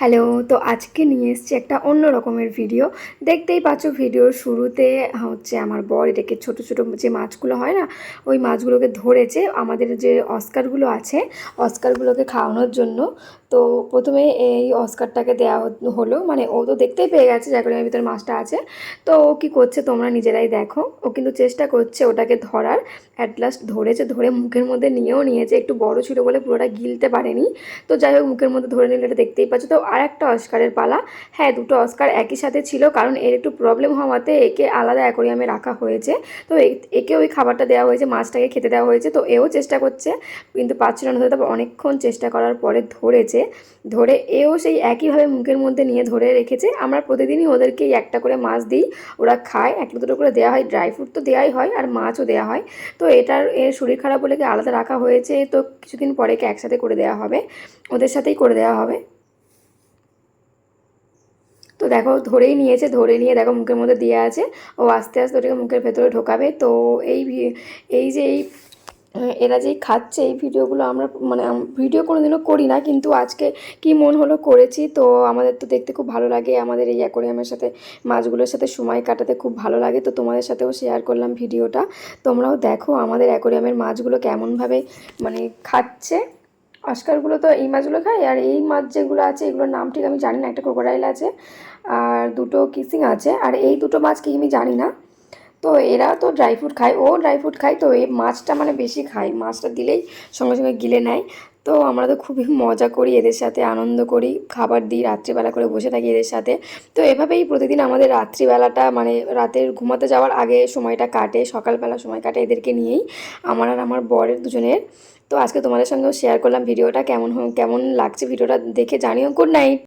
Hello, তো আজকে নিয়ে এসেছি একটা অন্য রকমের ভিডিও দেখতেই পাচ্ছ ভিডিওর শুরুতে হচ্ছে আমার বর, এটাকে ছোট ছোট যে মাছগুলো হয় না, ওই মাছগুলোকে ধরেছে। আমাদের যে অস্কারগুলো আছে, অস্কারগুলোকে খাওয়ানোর জন্য, তো প্রথমে এই অস্কারটাকে দেওয়া হলো। মানে ও তো দেখতেই পেয়ে গেছে যার ভিতরে মাছটা আছে। তো ও কী করছে তোমরা নিজেরাই দেখো। ও কিন্তু চেষ্টা করছে ওটাকে ধরার। অ্যাট লাস্ট ধরেছে, ধরে মুখের মধ্যে নিয়েও নিয়েছে। একটু বড় ছিল বলে পুরোটা গিলতে পারেনি। তো যাই হোক, মুখের মধ্যে ধরে নিলে, এটা দেখতেই পাচ্ছ। তো আর একটা অস্কারের পালা। হ্যাঁ দুটো অস্কার একই সাথে ছিল, কারণ এর একটু প্রবলেম হওয়াতে একে আলাদা অ্যাকোরিয়ামে রাখা হয়েছে। তো একে ওই খাবারটা দেওয়া হয়েছে, মাছটাকে খেতে দেওয়া হয়েছে, তো এও চেষ্টা করছে, কিন্তু পাচ্ছিল না তারপর অনেকক্ষণ চেষ্টা করার পরে ধরেছে। ধরে এও সেই একইভাবে মুখের মধ্যে নিয়ে ধরে রেখেছে। আমরা প্রতিদিনই ওদেরকে একটা করে মাছ দিই, ওরা খায়, একটা দুটো করে দেওয়া হয় ড্রাই ফ্রুট তো দেওয়াই হয়, আর মাছও দেওয়া হয়। তো এটার, এর শরীর খারাপ বলে কি আলাদা রাখা হয়েছে? তো কিছুদিন পরে একসাথে করে দেওয়া হবে, ওদের সাথেই করে দেওয়া হবে। তো দেখো ধরেই নিয়েছে, ধরে নিয়ে দেখো মুখের মধ্যে দিয়ে আছে। ও আস্তে আস্তে ওটাকে মুখের ভেতরে ঢোকাবে। তো এই এই যে এই এরা যেই খাচ্ছে এই ভিডিওগুলো আমরা মানে ভিডিও কোনো দিনও করি না, কিন্তু আজকে কি মন হলো করেছি। তো আমাদের তো দেখতে খুব ভালো লাগে। আমাদের এই অ্যাকোরিয়ামের সাথে, মাছগুলোর সাথে সময় কাটাতে খুব ভালো লাগে। তো তোমাদের সাথেও শেয়ার করলাম ভিডিওটা। তোমরাও দেখো আমাদের অ্যাকোরিয়ামের মাছগুলো কেমনভাবে মানে খাচ্ছে। অস্কারগুলো তো এই মাছগুলো খায়, আর এই মাছ যেগুলো আছে, এগুলোর নাম ঠিক আমি জানি না, একটা ক্রোকোডাইল আছে, আর দুটো কিসিং আছে, আর এই দুটো মাছ কি আমি জানি না। তো এরা তো ড্রাই ফ্রুট খায়, ও ড্রাই ফ্রুট খায়, তো এই মাছটা মানে বেশি খায়, মাছটা দিলেই সঙ্গে সঙ্গে গিলে নেয়। তো আমরা তো খুবই মজা করি এদের সাথে, আনন্দ করি, খাবার দিই, রাত্রিবেলা করে বসে থাকি এদের সাথে। তো এভাবেই প্রতিদিন আমাদের রাত্রিবেলাটা মানে রাতের ঘুমাতে যাওয়ার আগে সময়টা কাটে, সকালবেলা সময় কাটে এদেরকে নিয়েই। আমার আর আমার বরের দুজনের। তো আজকে তোমাদের সঙ্গেও শেয়ার করলাম ভিডিওটা, কেমন কেমন লাগছে ভিডিওটা দেখে জানিও গুড নাইট